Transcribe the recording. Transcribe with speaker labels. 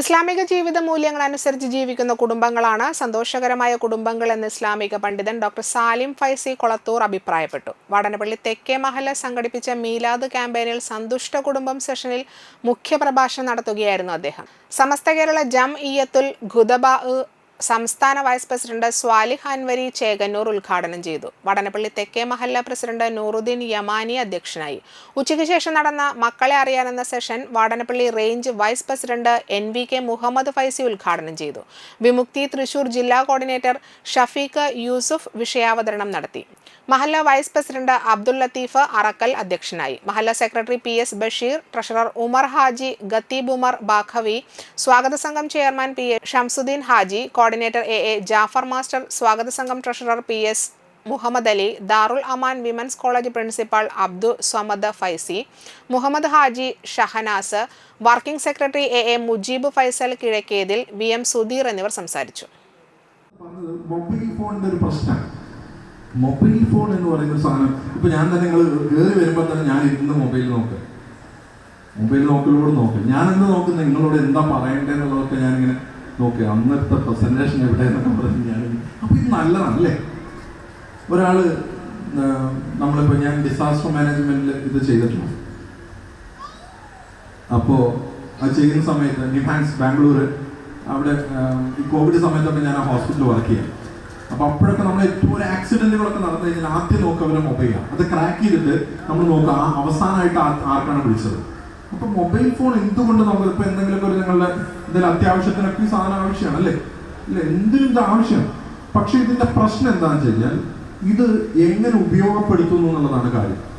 Speaker 1: ഇസ്ലാമിക ജീവിത മൂല്യങ്ങൾ അനുസരിച്ച് ജീവിക്കുന്ന കുടുംബങ്ങളാണ് സന്തോഷകരമായ കുടുംബങ്ങൾ എന്ന് ഇസ്ലാമിക പണ്ഡിതൻ ഡോക്ടർ സാലിം ഫൈസി കൊളത്തൂർ അഭിപ്രായപ്പെട്ടു. വടനപ്പള്ളി തെക്കേ മഹല സംഘടിപ്പിച്ച മീലാദ് ക്യാമ്പയിനിൽ സന്തുഷ്ട കുടുംബം സെഷനിൽ മുഖ്യപ്രഭാഷണം നടത്തുകയായിരുന്നു അദ്ദേഹം. സമസ്ത കേരള ജം ഇയത്തുൽ ഖുദബ സംസ്ഥാന വൈസ് പ്രസിഡന്റ് സ്വാലിഹ് അൻവരി ചേകന്നൂർ ഉദ്ഘാടനം ചെയ്തു. വടനപ്പള്ളി തെക്കേ മഹല്ല പ്രസിഡന്റ് നൂറുദ്ദീൻ യമാനി അധ്യക്ഷനായി. ഉച്ചയ്ക്ക് ശേഷം നടന്ന മക്കളെ അറിയാനെന്ന session Vadanappally range vice president N V K Muhammad Faizy ഉദ്ഘാടനം ചെയ്തു. വിമുക്തി തൃശൂർ ജില്ലാ കോർഡിനേറ്റർ ഷഫീഖ് യൂസുഫ് വിഷയാവതരണം നടത്തി. മഹല്ല വൈസ് പ്രസിഡന്റ് അബ്ദുൽ ലത്തീഫ് അറക്കൽ അധ്യക്ഷനായി. മഹല്ല secretary P S Basheer treasurer Umar Haji ഗത്തീബ് Umar Baqavi സ്വാഗത സംഘം chairman P A Shamsudheen Haji coordinator A A Jafar master സ്വാഗത സംഘം treasurer P S Muhammad Ali Darul Aman women's college principal Abdu Samad Faizy Muhammad Haji Shahanas working secretary A A Mujeeb Faisal Kizhakkethil V M Sudheer എന്നിവർ സംസാരിച്ചു.
Speaker 2: Mobile ഫോണിന്റെ ഒരു പ്രശ്നം. Mobile phone എന്ന് പറയുന്ന സാധനം. ഇപ്പൊ ഞാൻ തന്നെ നിങ്ങൾ കയറി വരുമ്പോൾ തന്നെ ഞാൻ ഇരുന്ന് മൊബൈൽ നോക്കുക മൊബൈൽ നോക്കലോട് നോക്കുക ഞാൻ എന്ത് നോക്കുന്നത് നിങ്ങളോട് എന്താ പറയണ്ടേന്നുള്ളതൊക്കെ ഞാനിങ്ങനെ നോക്കുക അന്നത്തെ പ്രസന്റേഷൻ എവിടെ എന്നൊക്കെ പറഞ്ഞ് ഞാൻ അപ്പൊ ഇത് നല്ലതാണല്ലേ? ഒരാൾ നമ്മളിപ്പോൾ നമ്മളിപ്പോ ഞാൻ ഡിസാസ്റ്റർ മാനേജ്മെന്റിൽ ഇത് ചെയ്തിട്ടുണ്ട്. അപ്പോൾ അത് ചെയ്യുന്ന സമയത്ത് നിഫാൻസ് ബാംഗ്ലൂർ അവിടെ ഈ കോവിഡ് സമയത്തൊക്കെ ഞാൻ ആ ഹോസ്പിറ്റലിൽ വർക്ക് ചെയ്യാം. അപ്പോൾ അപ്പോഴൊക്കെ നമ്മൾ ഏറ്റവും ഒരു ആക്സിഡന്റുകളൊക്കെ നടന്നു കഴിഞ്ഞാൽ ആദ്യം നോക്കുക അവരെ മൊബൈലാണ് അത് ക്രാക്ക് ചെയ്തിട്ട് നമ്മൾ നോക്കുക ആ അവസാനമായിട്ട് ആർക്കാണ് വിളിച്ചത്. അപ്പൊ മൊബൈൽ ഫോൺ എന്തുകൊണ്ട് നമുക്ക് ഇപ്പൊ എന്തെങ്കിലുമൊക്കെ ഒരു നിങ്ങളുടെ എന്തെങ്കിലും അത്യാവശ്യത്തിനൊക്കെ ഈ സാധനം ആവശ്യമാണ് അല്ലേ? ഇല്ല എന്തിനും ഇത് ആവശ്യം പക്ഷെ ഇതിന്റെ പ്രശ്നം എന്താണെന്ന് വെച്ച് കഴിഞ്ഞാൽ ഇത് എങ്ങനെ ഉപയോഗപ്പെടുത്തുന്നു എന്നുള്ളതാണ് കാര്യം.